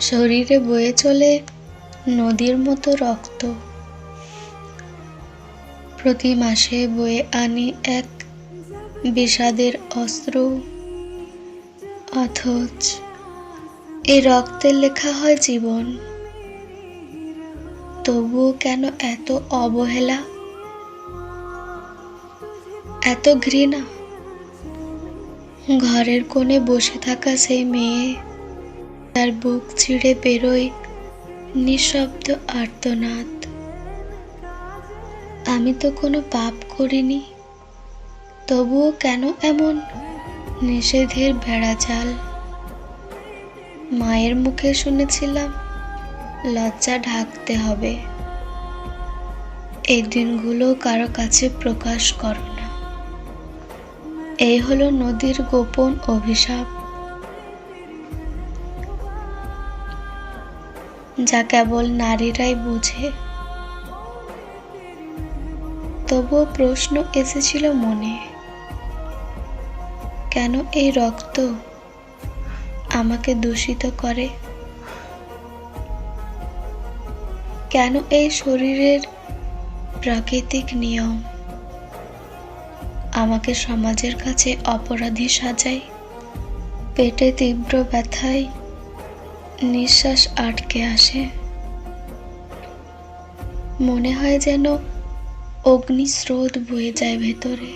শরীরে বয়ে চলে নদীর মতো রক্ত। প্রতি মাসে বয়ে আনি এক বিষাদের অস্ত্র। অথচ এই রক্তে লেখা হয় জীবন। তবুও কেন এত অবহেলা? এত ঘৃণা? ঘরের কোণে বসে থাকা সেই মেয়ে তার বুক ছিঁড়ে বেরোয় নিঃশব্দ আর্তনাদ। আমি তো কোনো পাপ করিনি, তবুও কেন এমন নিষেধের বেড়াজাল মায়ের মুখে শুনেছিলাম, লজ্জা ঢাকতে হবে। এই দিনগুলো কারও কাছে প্রকাশ করো না। এই হলো নদীর গোপন অভিশাপ। যা কেবল নারীরাই বোঝে। তবুও প্রশ্ন এসেছিল মনে, কেন এই রক্ত আমাকে দূষিত করে? কেন এই শরীরের প্রাকৃতিক নিয়ম আমাকে সমাজের কাছে অপরাধী সাজায়? পেটে তীব্র ব্যথায় নিঃশ্বাস আটকে আসে। মনে হয় যেন অগ্নিস্রোত বয়ে যায় ভেতরে।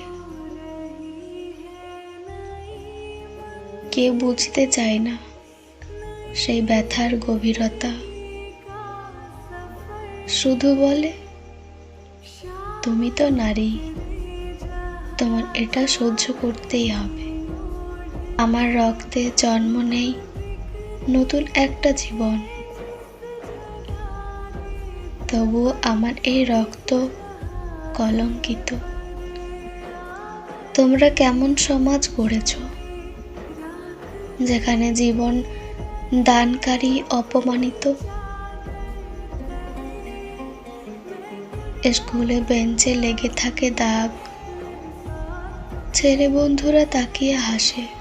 কেউ বুঝতে চায় না সেই ব্যথার গভীরতা। শুধু বলে, তুমি তো নারী, তোমার এটা সহ্য করতেই হবে। আমার রক্তে জন্ম নেই নতুন একটা জীবন। তবুও আমার এই রক্ত কলঙ্কিত। তোমরা কেমন সমাজ গড়েছ? যেখানে জীবন দানকারী, অপমানিত। স্কুলে, বেঞ্চে লেগে থাকে দাগ। ছেলে বন্ধুরা তাকিয়ে হাসে।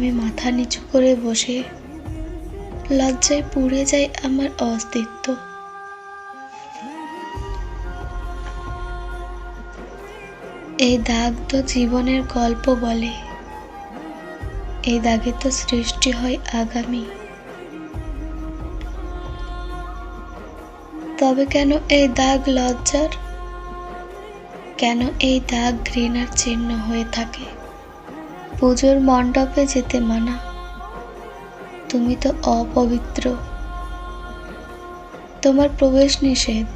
আমি মাথা নিচু করে বসে লজ্জায় পুড়ে যায় আমার অস্তিত্ব। এই দাগ তো জীবনের গল্প বলে। এই দাগে তো সৃষ্টি হয় আগামী। তবে কেন এই দাগ লজ্জার? কেন এই দাগ ঘৃণার চিহ্ন হয়ে থাকে? পুজোর মণ্ডপে যেতে মানা। তুমি তো অপবিত্র। তোমার প্রবেশ নিষেধ।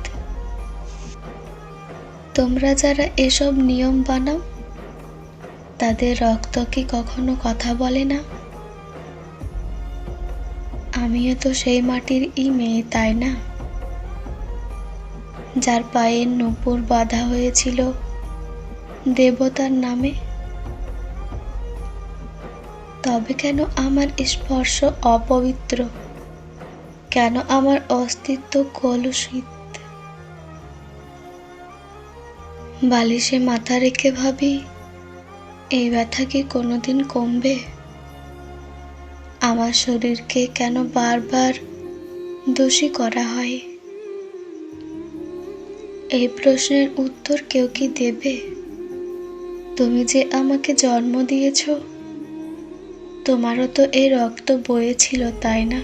তোমরা যারা এসব নিয়ম বানাও, তাদের রক্ত কি কখনো কথা বলে না? আমিও তো সেই মাটির ই মেয়ে, তাই না? যার পায়ের নূপুর বাঁধা হয়েছিল দেবতার নামে। তবে কেন আমার স্পর্শ অপবিত্র? কেন আমার অস্তিত্ব কলুষিত? বালিশে মাথা রেখে ভাবি, এই ব্যথা কি কোনোদিন কমবে? আমার শরীরকে কেন বারবার দোষী করা হয়? এই প্রশ্নের উত্তর কেউ কি দেবে? তুমি যে আমাকে জন্ম দিয়েছ তোমারও তো এই রক্ত বয়েছিল, তাই না?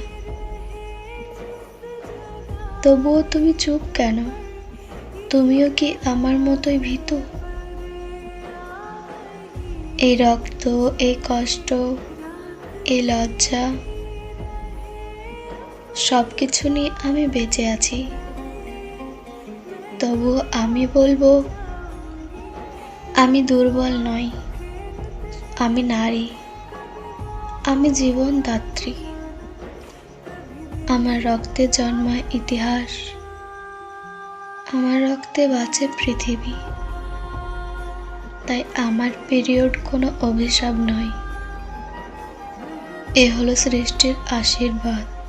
তবুও তুমি চুপ কেন? তুমিও কি আমার মতোই ভীতু? এই রক্ত, এই কষ্ট, এই লজ্জা সব কিছু নিয়ে আমি বেঁচে আছি। তবু আমি বলব, আমি দুর্বল নই, আমি নারী। আমি জীবন দাত্রী। আমার রক্তে জন্মায় ইতিহাস। আমার রক্তে বাঁচে পৃথিবী। তাই আমার পিরিয়ড কোনো অভিশাপ নয়। এ হলো সৃষ্টির আশীর্বাদ।